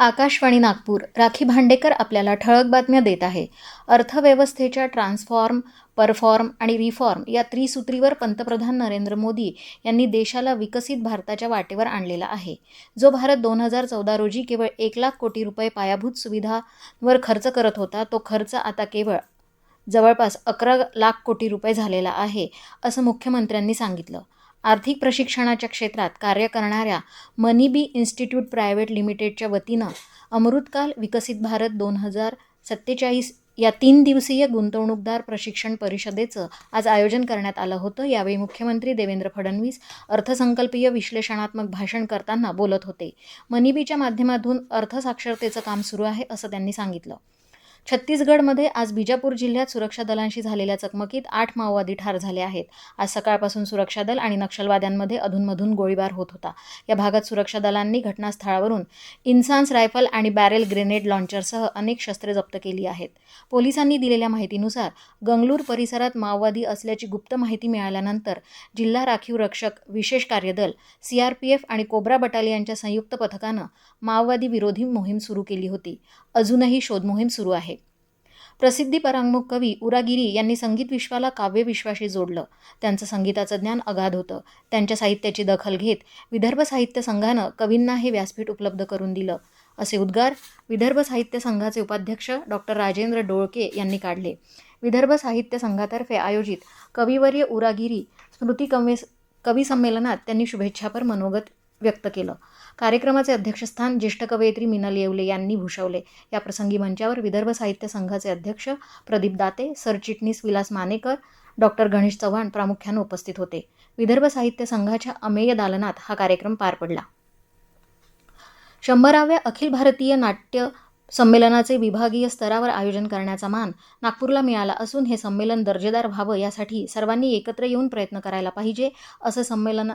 आकाशवाणी नागपूर राखी भांडेकर आपल्याला ठळक बातम्या देत आहे. अर्थव्यवस्थेच्या ट्रान्सफॉर्म परफॉर्म आणि रिफॉर्म या त्रिसूत्रीवर पंतप्रधान नरेंद्र मोदी यांनी देशाला विकसित भारताच्या वाटेवर आणलेला आहे. जो भारत दोन हजार चौदा रोजी केवळ एक लाख कोटी रुपये पायाभूत सुविधांवर खर्च करत होता तो खर्च आता केवळ जवळपास अकरा लाख कोटी रुपये झालेला आहे असं मुख्यमंत्र्यांनी सांगितलं. आर्थिक प्रशिक्षणाच्या क्षेत्रात कार्य करणाऱ्या मनीबी इन्स्टिट्यूट प्रायव्हेट लिमिटेडच्या वतीनं अमृतकाल विकसित भारत दोन हजार सत्तेचाळीस या तीन दिवसीय गुंतवणूकदार प्रशिक्षण परिषदेचं आज आयोजन करण्यात आलं होतं. यावेळी मुख्यमंत्री देवेंद्र फडणवीस अर्थसंकल्पीय विश्लेषणात्मक भाषण करताना बोलत होते. मनीबीच्या माध्यमातून अर्थसाक्षरतेचं काम सुरू आहे असं त्यांनी सांगितलं. छत्तीसगडमध्ये आज बिजापूर जिल्ह्यात सुरक्षा दलांशी झालेल्या चकमकीत आठ माओवादी ठार झाले आहेत. आज सकाळपासून सुरक्षा दल आणि नक्षलवाद्यांमध्ये अधूनमधून गोळीबार होत होता. या भागात सुरक्षा दलांनी घटनास्थळावरून इन्सान्स रायफल आणि बॅरेल ग्रेनेड लॉन्चरसह अनेक शस्त्रे जप्त केली आहेत. पोलिसांनी दिलेल्या माहितीनुसार गंगलूर परिसरात माओवादी असल्याची गुप्त माहिती मिळाल्यानंतर जिल्हा राखीव रक्षक विशेष कार्यदल सीआरपीएफ आणि कोब्रा बटालियनच्या संयुक्त पथकानं माओवादी विरोधी मोहीम सुरू केली होती. अजूनही शोधमोहीम सुरू आहे. प्रसिद्धी परांगमुख कवी उरागिरी यांनी संगीत विश्वाला काव्यविश्वाशी जोडलं. त्यांचं संगीताचं ज्ञान अगाध होतं. त्यांच्या साहित्याची दखल घेत विदर्भ साहित्य संघानं कवींना हे व्यासपीठ उपलब्ध करून दिलं. असे उद्गार विदर्भ साहित्य संघाचे उपाध्यक्ष डॉक्टर राजेंद्र डोळके यांनी काढले. विदर्भ साहित्य संघातर्फे आयोजित कविवर्य उरागिरी स्मृती कवी कवी संमेलनात त्यांनी शुभेच्छापर मनोगत व्यक्त केलं. कार्यक्रमाचे अध्यक्षस्थान ज्येष्ठ कवयित्री मिनल येवले यांनी भूषवले. याप्रसंगी मंचावर विदर्भ साहित्य संघाचे अध्यक्ष प्रदीप दाते सरचिटणीस विलास मानेकर डॉक्टर गणेश चव्हाण प्रामुख्यानं उपस्थित होते. विदर्भ साहित्य संघाच्या अमेय दालनात हा कार्यक्रम पार पडला. शंभराव्या अखिल भारतीय नाट्य संमेलनाचे विभागीय स्तरावर आयोजन करण्याचा मान नागपूरला मिळाला असून हे संमेलन दर्जेदार व्हावं यासाठी सर्वांनी एकत्र येऊन प्रयत्न करायला पाहिजे असं संमेलन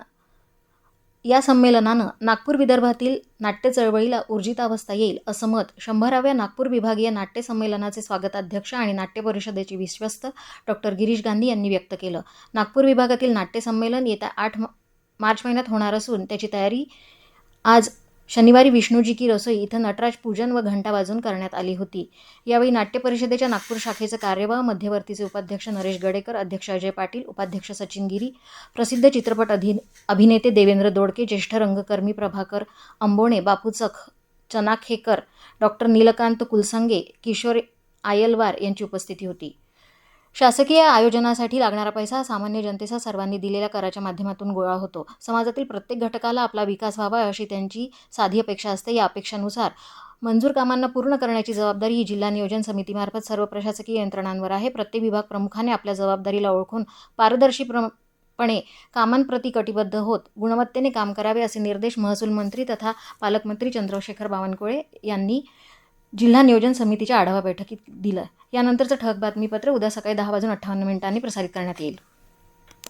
या संमेलनानं नागपूर विदर्भातील नाट्य चळवळीला ऊर्जितावस्था येईल असं मत शंभराव्या नागपूर विभागीय नाट्य संमेलनाचे स्वागताध्यक्ष आणि नाट्य परिषदेचे विश्वस्त डॉक्टर गिरीश गांधी यांनी व्यक्त केलं. नागपूर विभागातील नाट्य संमेलन येत्या आठ मार्च महिन्यात होणार असून त्याची तयारी आज शनिवारी विष्णूजी की रसोई इथं नटराज पूजन व घंटा वाजून करण्यात आली होती. यावेळी नाट्य परिषदेच्या नागपूर शाखेचे कार्यवाह मध्यवर्तीचे उपाध्यक्ष नरेश गडेकर अध्यक्ष अजय पाटील उपाध्यक्ष सचिन गिरी प्रसिद्ध चित्रपट अधि अभिनेते देवेंद्र दोडके ज्येष्ठ रंगकर्मी प्रभाकर अंबोणे बापू चख चनाखेकर डॉक्टर नीलकांत कुलसंगे किशोर आयलवार यांची उपस्थिती होती. शासकीय आयोजनासाठी लागणारा पैसा सामान्य जनतेचा सर्वांनी दिलेल्या कराच्या माध्यमातून गोळा होतो. समाजातील प्रत्येक घटकाला आपला विकास व्हावा अशी त्यांची साधी अपेक्षा असते. या अपेक्षानुसार मंजूर कामांना पूर्ण करण्याची जबाबदारी ही जिल्हा नियोजन समितीमार्फत सर्व प्रशासकीय यंत्रणांवर आहे. प्रत्येक विभाग प्रमुखाने आपल्या जबाबदारीला ओळखून पारदर्शीपणे कामांप्रती कटिबद्ध होत गुणवत्तेने काम करावे असे निर्देश महसूल मंत्री तथा पालकमंत्री चंद्रशेखर बावनकुळे यांनी जिल्हा नियोजन समितीच्या आढावा बैठकीत दिलं. यानंतरचं ठळक बातमीपत्र उद्या सकाळी दहा वाजून अठ्ठावन्न मिनिटांनी प्रसारित करण्यात येईल.